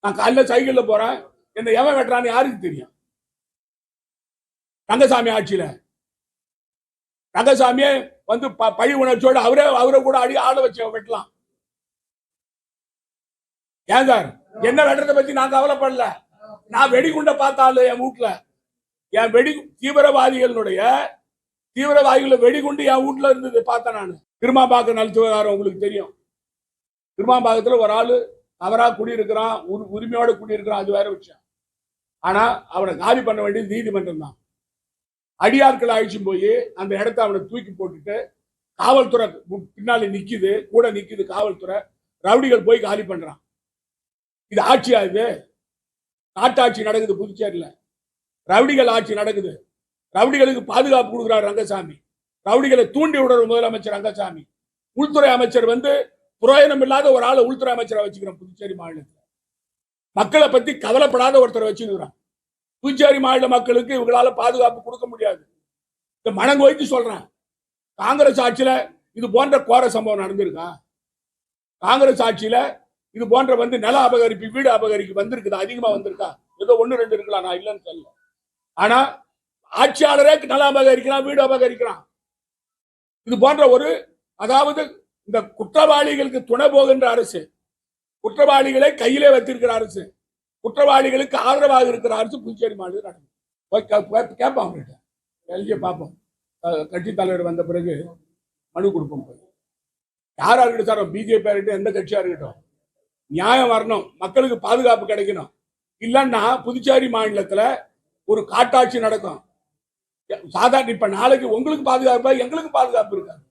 நான் காலைல சைக்கிள்ல போறேன். என்ன எவன் வெட்டுறான்னு யாருக்கு தெரியும்? ரங்கசாமி ஆட்சியில. ரங்கசாமியே வந்து ப- பழி உணர்ச்சியோடு அவரே அவரை கூட அடி ஆள வச்சு வெட்டலாம். ஏன் சார்? என்ன வெட்டுறதை பத்தி நான் கவலைப்படல. நான் வெடிகுண்ட பார்த்தாலும் என் வீட்டுல என் வெடி தீவிரவாதிகளுடைய தீவிரவாதிகள வெடிகுண்டு என் வீட்டுல இருந்தது பார்த்தேன் நான். திருமாம்பாக்கம் நலத்து உங்களுக்கு தெரியும். திருமாம்பாக்கத்தில் ஒரு ஆளு தவறாக குடியிருக்கிறான் உரி- உரிமையோட குடியிருக்கிறான் அது வேற விஷயம். ஆனா அவனை காலி பண்ண வேண்டியது நீதிமன்றம் தான். அடியாட்கள் அழிச்சு போய் அந்த இடத்த அவனை தூக்கி போட்டுட்டு காவல்துறை மு- நிற்கிது நிக்குது கூட நிக்குது காவல்துறை ரவுடிகள் போய் காலி பண்றான். இது ஆட்சியா இது? நாட்டாட்சி நடக்குது புதுச்சேரியில். ரவுடிகள் ஆட்சி நடக்குது. ரவுடிகளுக்கு பாதுகாப்பு கொடுக்குறார் ரங்கசாமி. ரவுடிகளை தூண்டி விடுற முதலமைச்சர் ரங்கசாமி. உள்துறை அமைச்சர் வந்து புரோயனம் இல்லாத ஒரு ஆளை உள்துறை அமைச்சரை வச்சுக்கிறோம் புதுச்சேரி மாநிலத்தில். மக்களை பத்தி கவலைப்படாத ஒருத்தரை வச்சுக்கிறான் புதுச்சேரி மாநில மக்களுக்கு இவங்களால பாதுகாப்பு கொடுக்க முடியாது. இந்த மனங்கோய்க்கு சொல்றேன். காங்கிரஸ் ஆட்சியில இது போன்ற கோர சம்பவம் நடந்திருக்கா? காங்கிரஸ் ஆட்சியில இது போன்ற வந்து நில அபகரிப்பு வீடு அபகரிப்பு வந்திருக்குது? அதிகமா வந்திருக்கா? ஏதோ ஒண்ணு ரெண்டு இருக்கலாம் நான் இல்லைன்னு சொல்லல. ஆனா ஆட்சியாளரே நில அபகரிக்கிறான் வீடு அபகரிக்கிறான். இது போன்ற ஒரு அதாவது இந்த குற்றவாளிகளுக்கு துணை போகின்ற அரசு குற்றவாளிகளை கையிலே வைத்திருக்கிற அரசு குற்றவாளிகளுக்கு ஆதரவாக இருக்கிற அரசு புதுச்சேரி மாநிலம் நடக்கும் போய் கேட்போம் அவங்கள்ட்ட. எழுதிய பார்ப்போம். கட்சி தலைவர் வந்த பிறகு மனு கொடுப்போம் போய். யாராக இருக்கட்டும் சார் பிஜேபி இருக்கட்டும் எந்த கட்சியாக இருக்கட்டும் நியாயம் வரணும் மக்களுக்கு பாதுகாப்பு கிடைக்கணும். இல்லைன்னா புதுச்சேரி மாநிலத்தில் ஒரு காட்டாட்சி நடக்கும். சாதாரண இப்போ நாளைக்கு உங்களுக்கு பாதுகாப்பு எங்களுக்கு பாதுகாப்பு இருக்காது.